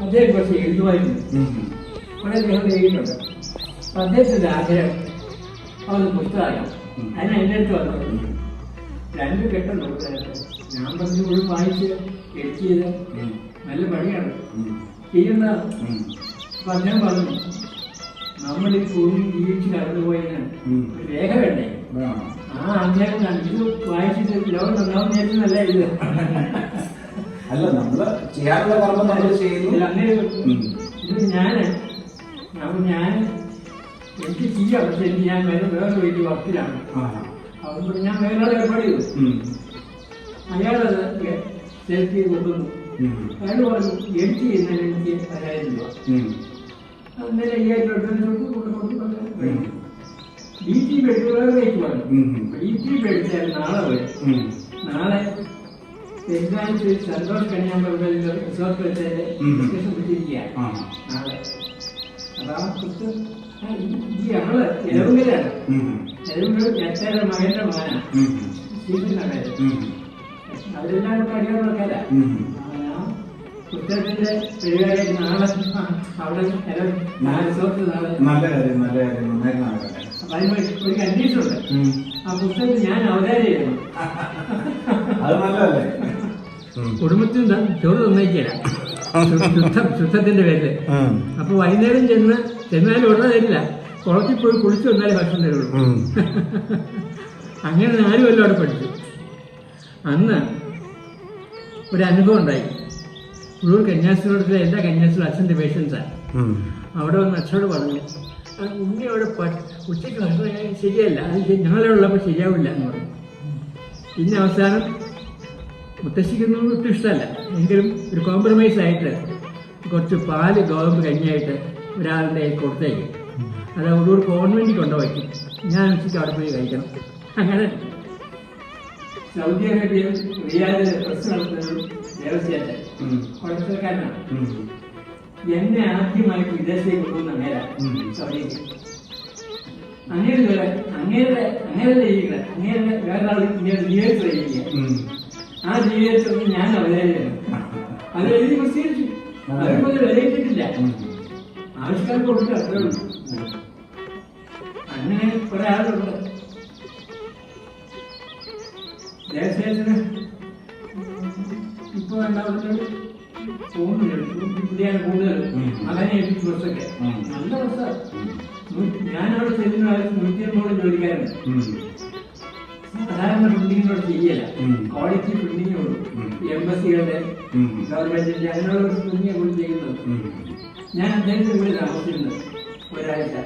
അദ്ദേഹം കുറച്ച് എഴുതുമായിരുന്നു. കുറെ അദ്ദേഹം എഴുതിയിട്ടുണ്ട്. അപ്പൊ അദ്ദേഹത്തിന്റെ ആഗ്രഹം അവന് പുസ്തകമാക്കണം അതിന് എന്റെ അടുത്ത് വന്നത്. രണ്ട് കെട്ടം നോക്കാനായിട്ട് ഞാൻ പറഞ്ഞു മുഴുവൻ വായിച്ച് ചെയ്ത് നല്ല പണിയാണ്. ചെയ്യുന്ന. അപ്പൊ അദ്ദേഹം പറഞ്ഞു നമ്മൾ ഈ ഭൂമി ജീവിച്ച് കടന്നുപോയതിന് രേഖ വേണ്ടേ വേണം. ആ അദ്ദേഹം. ഇത് വായിച്ചിട്ട് ലോകം നന്നാവും നേരിടുന്നല്ല ഇത്. അല്ല നമ്മൾ ചെയ്യാനുള്ള കർമ്മം നമ്മൾ ചെയ്യുന്നു. ഇത് ഞാൻ എനിക്ക് ചെയ്യാം പക്ഷെ എനിക്ക് ഞാൻ വേറെ വേറെ വലിയ വർക്കിലാണ്. അതുകൊണ്ട് ഞാൻ വേറെ ഏർപ്പാട് ചെയ്തു. അയാളത് സെൽഫി കൊണ്ടുവന്നു. അയാൾ പറഞ്ഞു എനിക്ക് ചെയ്യുന്നതിന് എനിക്ക് അയ്യായിരം രൂപ. അന്നേരം അയ്യായിരം രൂപ കൊണ്ടു കൊണ്ട് ഡി ടി എടുക്കുന്നത് വെച്ച് പറഞ്ഞു. ഡി ടി എടുത്താൽ നാളെ നാളെ സന്തോഷ് കന്യാകുമാരി റിസോർട്ട് വെച്ചതിന്റെ ഉം. ഡിസ്കഷൻ പിടിച്ചിരിക്കുക നാളെ. അപ്പൊ ആ പുസ്തകം ഈ- മകന്റെ മകനാണ്. അവരെല്ലാം കൂടെ ആൾക്കാരാ. ആ പുസ്തകത്തിന്റെ പരിപാടി നാളെ അവിടെ ഇല- ആ റിസോർട്ട് നാളെ. നല്ല കാര്യം നല്ല കാര്യം. നന്നായിട്ട് നടക്കട്ടെ. അപ്പൊ അതിന് ഒരു കണ്ടീഷനുണ്ട്. ഉം. ആ പുസ്തകത്തിൽ ഞാൻ അവതാരം ചെയ്യണം അത് നല്ലതല്ലേ? കുടുംബത്തിന് ചോറ് തന്നേക്കില്ല ശുദ്ധം ശുദ്ധത്തിന്റെ പേരിൽ. അപ്പൊ വൈകുന്നേരം ചെന്ന് ചെന്നാലും ഉടനെ തരില്ല. കുളത്തിൽ പോയി കുളിച്ചു വന്നാലേ ഭക്ഷണം തരുള്ളൂ. അങ്ങനെ നാല് എല്ലാം അവിടെ പഠിച്ചു. അന്ന് ഒരു അനുഭവം ഉണ്ടായി. ഉള്ളൂർ കന്യാസിനോടത്തിലെ എല്ലാ കന്യാസ്ത്രീ അച്ഛന്റെ പേഷ്യൻസാണ്. അവിടെ വന്ന് അച്ഛനോട് പറഞ്ഞു "ആ ഉണ്ണി അവിടെ ഉച്ചയ്ക്ക് ഭക്ഷണം ശരിയല്ല. അത് ഞങ്ങളെ ഉള്ളപ്പോൾ ശരിയാവില്ല എന്ന് പറഞ്ഞു. പിന്നെ അവസാനം മുത്തശ്ശിക്കൊന്നും ഒട്ടും ഇഷ്ടമല്ല എങ്കിലും ഒരു കോംപ്രമൈസ് ആയിട്ട് കുറച്ച് പാൽ ഗോതമ്പ് കഞ്ഞിയായിട്ട് ഒരാളുടെ കയ്യിൽ കൊടുത്തേക്കും. അത് ഒരു കോൺവെന്റിൽ കൊണ്ടുപോയി. ഞാൻ ഉച്ചയ്ക്ക് അവിടെ പോയി കഴിക്കണം. അങ്ങനെ സൗദി അറേബ്യ റിയാദിൽ പ്രസ് ദേവസ്വത്തെ എന്നെ ആദ്യമായിട്ട് വിദേശത്തേക്ക് കൊണ്ടുവന്ന നേരം അങ്ങേര് സൗദിക്ക് അങ്ങേരുടെ അങ്ങനെ ജീവിക്കുക അങ്ങേരുടെ വേറൊരാൾ ഇന്ത്യയുടെ ജീവിതത്തിൽ. ആ ജീവിതത്തിൽ ഞാൻ അവതരിക്കുന്നു അത് എഴുതി പ്രസിദ്ധീകരിച്ചു. അതുപോലെ വിലയിട്ടിട്ടില്ല ആവശ്യക്കാർ ആവിഷ്കാരം കൊടുക്കുക അത്രേ ഉള്ളൂ. അങ്ങനെ കുറെ ആളുണ്ട് ദേശത്തിന് ഇപ്പൊ രണ്ടാമത്തെ പോകുന്നുണ്ട്. പുതിയ കൂടുതൽ. അങ്ങനെ ഏൽപ്പിച്ച ബസ്സൊക്കെ. നല്ല ബസ്സാണ് ഞാനവിടെ ചെല്ലുന്ന കാലത്ത് നൂറ്റി അമ്പത് ജോലിക്കാരുണ്ട്. സാധാരണ പ്രിന്റിങ്ങിനോട് ഉം. ക്വാളിറ്റി പ്രിന്റിംഗ് ഉള്ളൂ. എംബസികളുടെ. ഗവൺമെന്റിന്റെ അങ്ങനെയുള്ള പ്രിന്റിംഗ് കൂടി ചെയ്യുന്നത്. ഞാൻ അദ്ദേഹത്തിന്റെ വീട് താമസിച്ചിരുന്നത് ഒരാഴ്ച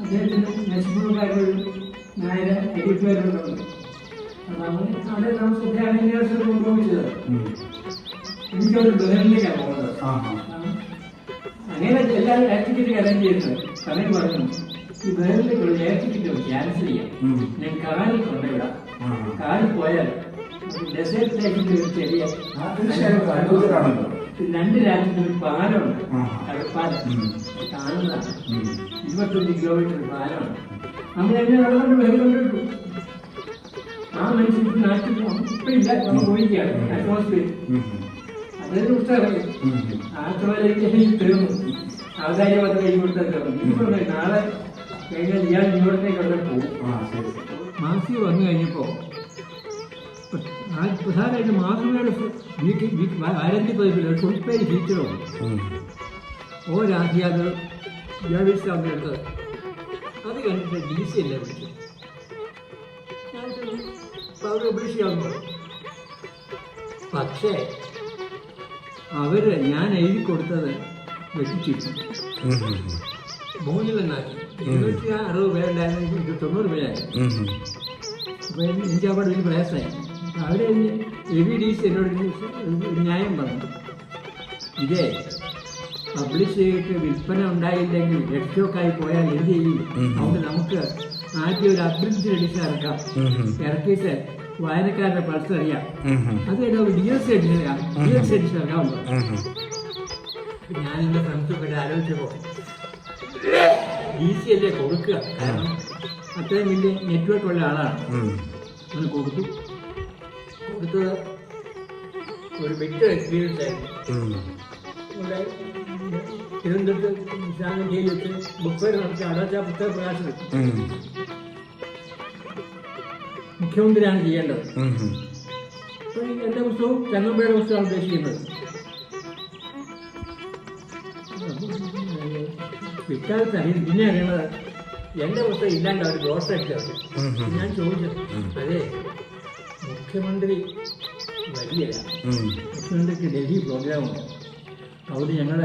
അദ്ദേഹത്തിന് നശിപ്പുകാരൊരു നായര അങ്ങനെ അവിടെ താമസിച്ചാണ് കൊണ്ടുപോയിച്ചത് ഉം. എനിക്കവിടെ ബഹറിലേക്കാണ് പോകുന്നത്. അങ്ങനെ എല്ലാവരും ടിക്കറ്റ് അറേഞ്ച് ചെയ്യുന്നത് സമയം പറഞ്ഞു ഈ എയർ ടിക്കറ്റ് ക്യാൻസൽ ചെയ്യാം. ഞാൻ കാറിൽ കൊണ്ടുവിടാം. കാറിൽ പോയാൽ ഡെസേർട്ടിലേക്ക് ഒരു ചെറിയ. രണ്ട് രാജ്യത്തിന് പാലമുണ്ട്. കടപ്പാലം. കാണുന്നതാണ് ഉം. ഇരുപത്തഞ്ച് കിലോമീറ്റർ പാലമാണ് നമ്മൾ എന്നെ നടന്നുകൊണ്ട് ബഹുകൊണ്ടിട്ടു ആ മനുഷ്യൻ നാട്ടിൽ ഇല്ല നമ്മൾ പോയിരിക്കുകയാണ് അറ്റ്മോസ്ഫിയർ. അതൊരു പുസ്തകം ഉം. ആഴ്ചയിലേക്ക് എനിക്ക് തീർന്നു ആൾക്കാരെ വന്ന് കൈ കൊടുത്തൊക്കെ നാളെ കഴിഞ്ഞാൽ ഞാൻ ഇങ്ങോട്ടേക്ക് അവിടെ പോകും ആ, ശരി, ശരി. മാസി വന്നു കഴിഞ്ഞപ്പോ പ്രധാനമായിട്ട് മാസികയുടെ ആരംഭി പതിപ്പിൽ ഒരു ഫുൾ പേജ് ഫീച്ചറുണ്ട്. ഓ രാജ്യാത് അത് എടുത്തത് അത് കണ്ടിട്ട് ഡി സി അല്ലേ വിളിച്ചു അവർ പക്ഷേ അവർ ഞാൻ എഴുതി കൊടുത്തത് വെട്ടിച്ചിട്ടു. മൂന്നിലെന്നാക്കി ഇരുന്നൂറ്റി അറുപത് പേരുണ്ടായിരുന്നു തൊണ്ണൂറ് പേരായി. അപ്പോൾ എനിക്ക് അവിടെ വലിയ പ്രയാസമായി അപ്പോൾ അവർ എവി ഡി സി എന്നോട് ന്യായം പറഞ്ഞു. ഇതേ പബ്ലിഷ് ചെയ്തിട്ട് വിൽപ്പന ഉണ്ടായില്ലെങ്കിൽ രക്ഷോക്കായി പോയാൽ എന്ത് ചെയ്യും? അതുകൊണ്ട് നമുക്ക് ആദ്യം ഒരു അഭിരുചി എഡിഷൻ ഇറക്കാം. ഇറക്കിയിട്ട് വായനക്കാരുടെ പൾസ് അറിയാം. അത് കഴിഞ്ഞാൽ ഒരു D S edition D S edition ഇറക്കാമല്ലോ ഉം. ഞാൻ എന്റെ ഫ്രണ്ട്സൊക്കെ ആലോചിച്ചപ്പോൾ ഡി സി അല്ലേ കൊടുക്കുക. കാരണം അത്രയും വലിയ നെറ്റ്വർക്ക് ഉള്ള ആളാണ്. അങ്ങനെ കൊടുത്തു. കൊടുത്തത് ഒരു ബെറ്റർ എക്സ്പീരിയൻസ് ആയിരുന്നു. ഇവിടെ തിരുവനന്തപുരത്ത് ശാന്തിയിൽ വെച്ച് ബുക്ക് ഫെയർ നടത്തി അവിടെ പുസ്തക പ്രകാശനം. മുഖ്യമന്ത്രിയാണ് ചെയ്യേണ്ടത്. എന്റെ പുസ്തകവും ചങ്ങമ്പയുടെ പുസ്തകമാണ് ഉദ്ദേശിക്കുന്നത്. പിൽക്കാലത്ത് അറിയും പിന്നെ അറിയണത് എന്റെ പുസ്തകം ഇല്ലാണ്ട് അവർ ഉം. ഉം. ഞാൻ ചോദിച്ചു അതെ മുഖ്യമന്ത്രി വലിയല്ല. മുഖ്യമന്ത്രിക്ക് ഡൽഹി പ്രോഗ്രാമുണ്ട് അവിടെ ഞങ്ങൾ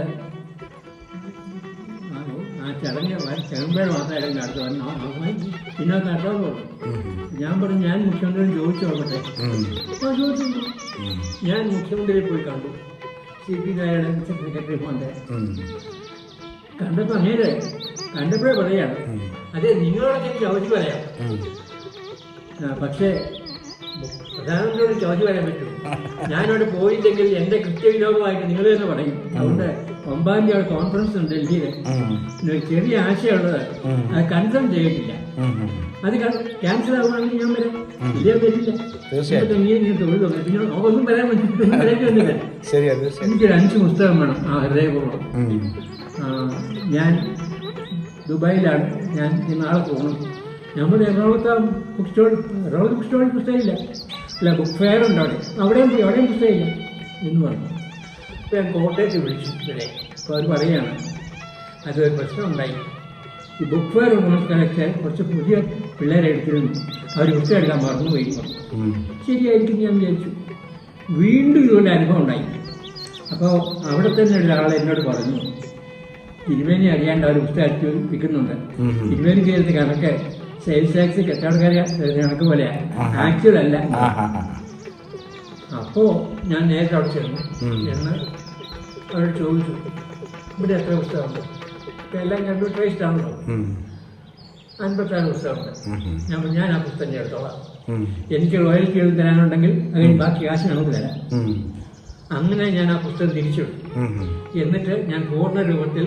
ആ ചടങ്ങ് ചെറുമ്പേട് മാത്രമായിരുന്നു നടത്തുവാൻ പിന്നെ നടത്താവുള്ളൂ. ഞാൻ പറഞ്ഞു ഞാൻ മുഖ്യമന്ത്രി ചോദിച്ചു നോക്കട്ടെ. ചോദിച്ചു. ഞാൻ മുഖ്യമന്ത്രിയെ പോയി കണ്ടു. സി പി നായരുടെ സെക്രട്ടറി മോന്റെ ഉം. കണ്ടപ്പോൾ അങ്ങനെ കണ്ടപ്പോഴേ പറയാണ്. അതെ നിങ്ങളോടൊക്കെ എനിക്ക് ചോദിച്ചു പറയാം. പക്ഷേ പ്രധാനമന്ത്രിയോട് ചോദിച്ചു പറയാൻ പറ്റും. ഞാനവിടെ പോയില്ലെങ്കിൽ എന്റെ കൃത്യവിലോകമായിട്ട് നിങ്ങൾ തന്നെ പറയും. അതുകൊണ്ട് ഒമ്പാന്തി തീയതി അവിടെ കോൺഫറൻസ് ഉണ്ട് ഡൽഹിയിൽ. ചെറിയ ആശയമുള്ളത്. അത് കൺഫേം ചെയ്തിട്ടില്ല. അത് ക്യാൻസൽ ആവുകയാണെങ്കിൽ ഞാൻ വരാം. ഇല്ലേ വരില്ല തീർച്ചയായിട്ടും. തൊഴിൽ പിന്നെ ഒന്നും പറയാൻ പറ്റില്ല. എനിക്കൊരു അഞ്ച് പുസ്തകം വേണം. ആ ഹൃദയപൂർവം. ഞാൻ ദുബായിലാണ്. ഞാൻ നാളെ പോകണം നമ്മൾ എറണാകുളത്ത് ബുക്ക് സ്റ്റോൾ എറണാകുളത്ത് ബുക്ക് സ്റ്റോളിൽ പുസ്തകമില്ല അല്ല ബുക്ക് ഫെയർ ഉണ്ട് അവിടെ. അവിടെയും പോയി അവിടെയും പുസ്തകമില്ല എന്ന് പറഞ്ഞു. അപ്പോൾ ഞാൻ കോട്ടയത്ത് വിളിച്ചു ഇവിടെ അപ്പോൾ അവർ പറയുകയാണ് അതൊരു പ്രശ്നം ഉണ്ടായി ഈ ബുക്ക് ഫെയർ ഉടമസ്ഥരൊക്കെ കുറച്ച് പുതിയ പിള്ളേരെ എടുത്തിരുന്നു അവർ പുസ്തകം എടുക്കാൻ മറന്നുപോയി. പോയി. ശരിയായിരിക്കും ഞാൻ വിചാരിച്ചു. വീണ്ടും ഇതുപോലെ അനുഭവം ഉണ്ടായി. അപ്പോൾ അവിടെ തന്നെ ഒരാൾ എന്നോട് പറഞ്ഞു തിരുമേനി അറിയാണ്ട് അവർ പുസ്തകത്തിൽ വിൽക്കുന്നുണ്ട് തിരുവേലി ചെയ്യുന്ന കണക്ക് സെയിൽസ് ടാക്സ് കെട്ടാടക്കാരെ കണക്ക് പോലെയാണ്. ആക്ച്വൽ അല്ല. അപ്പോൾ ഞാൻ നേരത്തെ അവിടെ ചെന്നു. എന്ന് അവർ ചോദിച്ചു ഇവിടെ എത്ര പുസ്തകമുണ്ട്? ഇപ്പം എല്ലാം കമ്പ്യൂട്ടറൈസ്ഡ് ആണല്ലോ ഉം. അൻപത്താറ് പുസ്തകമുണ്ട്. ഞാൻ ഞാൻ ആ പുസ്തകം ചേർത്തോളാം. എനിക്ക് റോയൽറ്റി എഴുതി തരാനുണ്ടെങ്കിൽ അതിന് ബാക്കി കാശ് നമുക്ക് തരാം. അങ്ങനെ ഞാൻ ആ പുസ്തകം തിരിച്ചു. എന്നിട്ട് ഞാൻ പൂർണ രൂപത്തിൽ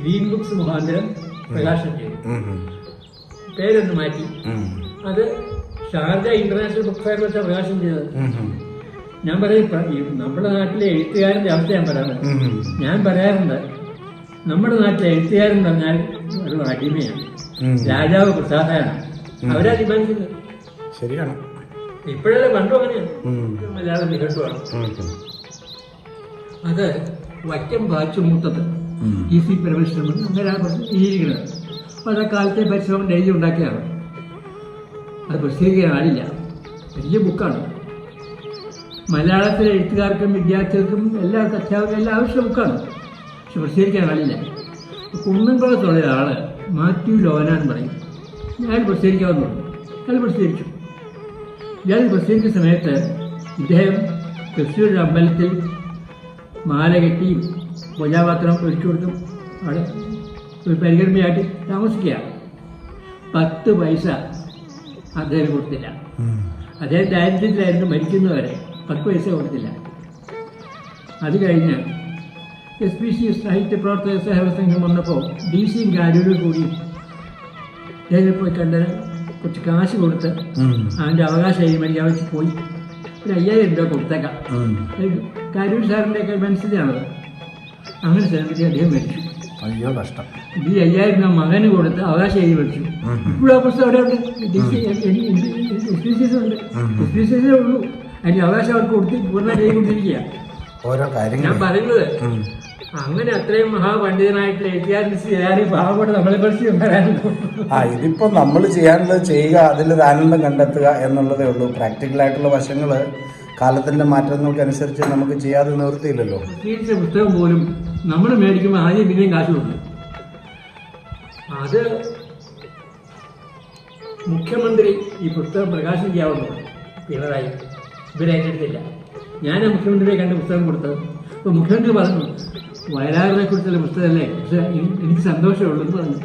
ഗ്രീൻ ബുക്സ് മുഖാന്തരം പ്രകാശനം ചെയ്തു. പേരൊന്ന് മാറ്റി. അത് ഷാർജ ഇന്റർനാഷണൽ ബുക്ക് ഫെയർ വെച്ചാണ് പ്രകാശനം ചെയ്തത്. ഞാൻ പറയും നമ്മുടെ നാട്ടിലെ എഴുത്തുകാരന്റെ അവസ്ഥ ഞാൻ. ഉം. ഞാൻ പറയാറുണ്ട് നമ്മുടെ നാട്ടിലെ എഴുത്തുകാരൻ പറഞ്ഞാൽ ഒരു അടിമയാണ്. രാജാവ് പ്രസാദാണ് അവരെ അഭിമാനിക്കുന്നത് ശരിയാണ് ഇപ്പോഴല്ലേ പണ്ടും അങ്ങനെയാണ്. മലയാളം. ഉം. അത് വറ്റം വാച്ചു മൂത്തത് ടി സി പരമേശ്വരൻ അങ്ങനെ ഇരിക്കുന്നത് ആ കാലത്തെ പരിശ്രമം എഴുതി ഉണ്ടാക്കിയതാണ് അത് പ്രസിദ്ധീകരിക്കാൻ ആളില്ല. വലിയ ബുക്കാണ്. മലയാളത്തിലെ എഴുത്തുകാർക്കും വിദ്യാർത്ഥികൾക്കും എല്ലാവർക്കും അധ്യാപകർക്കും എല്ലാ ആവശ്യ ബുക്കാണ്. പക്ഷെ പ്രസിദ്ധീകരിക്കാൻ ആളില്ല. കുന്നംകുളത്തുള്ള ഒരാൾ മാത്യു ലോനാൻ പറയും. ഞാൻ പ്രസിദ്ധീകരിക്കാമെന്ന് പറഞ്ഞു അയാൾ പ്രസിദ്ധീകരിച്ചു. ഇയാൾ പ്രസിദ്ധീകരിക്കുന്ന സമയത്ത് ഇദ്ദേഹം തൃശ്ശൂർ അമ്പലത്തിൽ മാല കെട്ടിയും പൂജാപാത്രം ഒഴിച്ചു കൊടുത്തും അവിടെ ഒരു പരിഗണനയായിട്ട് താമസിക്കുക. പത്ത് പൈസ അദ്ദേഹം കൊടുത്തില്ല. അദ്ദേഹം ദാരിദ്ര്യത്തിലായിരുന്നു മരിക്കുന്നവരെ പത്ത് പൈസ കൊടുത്തില്ല. അത് കഴിഞ്ഞ് എസ് പി സി സാഹിത്യ പ്രവർത്തക സഹകരണ സംഘം വന്നപ്പോൾ ഡി സിയും ഗാരൂരും കൂടി അദ്ദേഹം പോയി കണ്ട് കുറച്ച് കാശ് കൊടുത്ത് അവന്റെ അവകാശം എഴുതി വെച്ച് പോയി. ഒരു അയ്യായിരം രൂപ കൊടുത്തേക്കാം. കാരൂർ സാറിന്റെയൊക്കെ മനസ്സിലാണത്. അങ്ങനെ ശ്രമിച്ച് അദ്ദേഹം മരിച്ചു. അയ്യോ കഷ്ടം. ഈ അയ്യായിരം രൂപ മകന് കൊടുത്ത് അവകാശം എഴുതി മേടിച്ചു. ഇപ്പോഴും ആ പുസ്തകം അവിടെ ഉണ്ട്. ഉണ്ട്. എസ് ഉള്ളൂ. അതിന്റെ അവകാശം അവർക്ക് കൊടുത്ത് പൂർണ ചെയ്തുകൊണ്ടിരിക്കുക ഓരോ ഞാൻ പറയുന്നത്. അങ്ങനെ അത്രയും മഹാപണ്ഡിതനായിട്ടുള്ള എഴുത്തുകാരൻ ചെയ്യാനും പാവപ്പെട്ട് നമ്മളെ പറയാനുണ്ടോ ആ ഇതിപ്പോ നമ്മൾ ചെയ്യാനുള്ളത് ചെയ്യുക അതിൽ ആനന്ദം കണ്ടെത്തുക എന്നുള്ളതേ ഉള്ളൂ. പ്രാക്ടിക്കൽ ആയിട്ടുള്ള വശങ്ങൾ കാലത്തിന്റെ മാറ്റങ്ങൾക്കനുസരിച്ച് നമുക്ക് ചെയ്യാതെ നിവൃത്തിയില്ലല്ലോ പ്രസിദ്ധീകരിച്ച പുസ്തകം പോലും നമ്മൾ മേടിക്കുമ്പോൾ ആദ്യം പിന്നെയും കാശ് കൊടുക്കും അത് മുഖ്യമന്ത്രി ഈ പുസ്തകം പ്രകാശനം ചെയ്യാവുന്നു പിണറായി ഇവരേറ്റെടുത്തില്ല ഞാൻ മുഖ്യമന്ത്രിയെ കണ്ട് പുസ്തകം കൊടുത്തത്. അപ്പോൾ മുഖ്യമന്ത്രി പറഞ്ഞു വയലാറിനെ കുറിച്ചുള്ള പുസ്തകമല്ലേ? പക്ഷേ എനി- എനിക്ക് സന്തോഷമുള്ളൂ എന്ന് പറഞ്ഞു.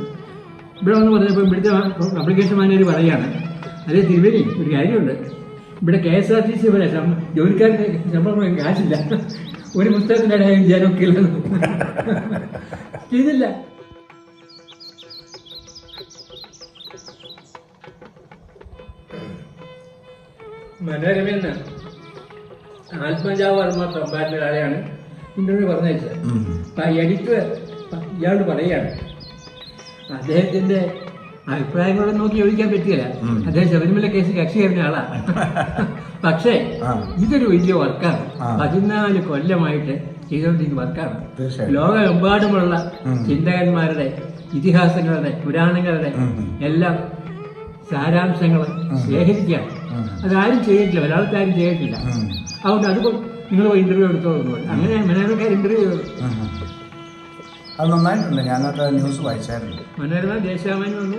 ഇവിടെ വന്ന് പറഞ്ഞപ്പോൾ ഇവിടുത്തെ അപ്ലിക്കേഷൻ മാനേജർ പറയുകയാണ് അതേ തിരുവേലി ഒരു കാര്യമുണ്ട്. ഇവിടെ K S R T C പോലെ ജോലിക്കാരുടെ ജോലിക്കാർക്ക് ശമ്പളം കാശില്ല. ഒരു പുസ്തകത്തിന്റെ ഇടയിൽ ഞാനൊക്കെ ചെയ്തില്ല മനോരമയെന്ന് ആത്മജാവർമ്മ സംഭാഷണ ആളെയാണ് ഇന്റർവ്യൂ പറഞ്ഞയച്ചത്. എഡിറ്റർ ഇയാളോട് പറയുകയാണ്. അദ്ദേഹത്തിന്റെ അഭിപ്രായങ്ങളോട് നോക്കി ചോദിക്കാൻ പറ്റില്ല ഉം. അദ്ദേഹം ശബരിമല കേസ് കക്ഷി കഴിഞ്ഞ ആളാണ് പക്ഷേ. ഇതൊരു വലിയ വർക്കാണ് പതിനാല് കൊല്ലമായിട്ട് ചെയ്തുകൊണ്ടിരിക്കുന്ന വർക്കാണ്. ലോകമെമ്പാടുമുള്ള. ചിന്തകന്മാരുടെ ഇതിഹാസങ്ങളുടെ പുരാണങ്ങളുടെ എല്ലാം സാരാംശങ്ങൾ ശേഖരിക്കുകയാണ്. അതാരും ചെയ്തിട്ടില്ല ഒരാൾക്ക് ആരും ചെയ്തിട്ടില്ല. അതുകൊണ്ട് അതുപോലെ നിങ്ങൾ ഇന്റർവ്യൂ എടുത്തോളൂ അങ്ങനെ മനോരമക്കാർ ഇന്റർവ്യൂ ചെയ്തു. അത് നന്നായിട്ടുണ്ട്. ഞാനത് ന്യൂസ് വായിച്ചായിരുന്നു. മനോരമ ദേശാമാനി വന്നു.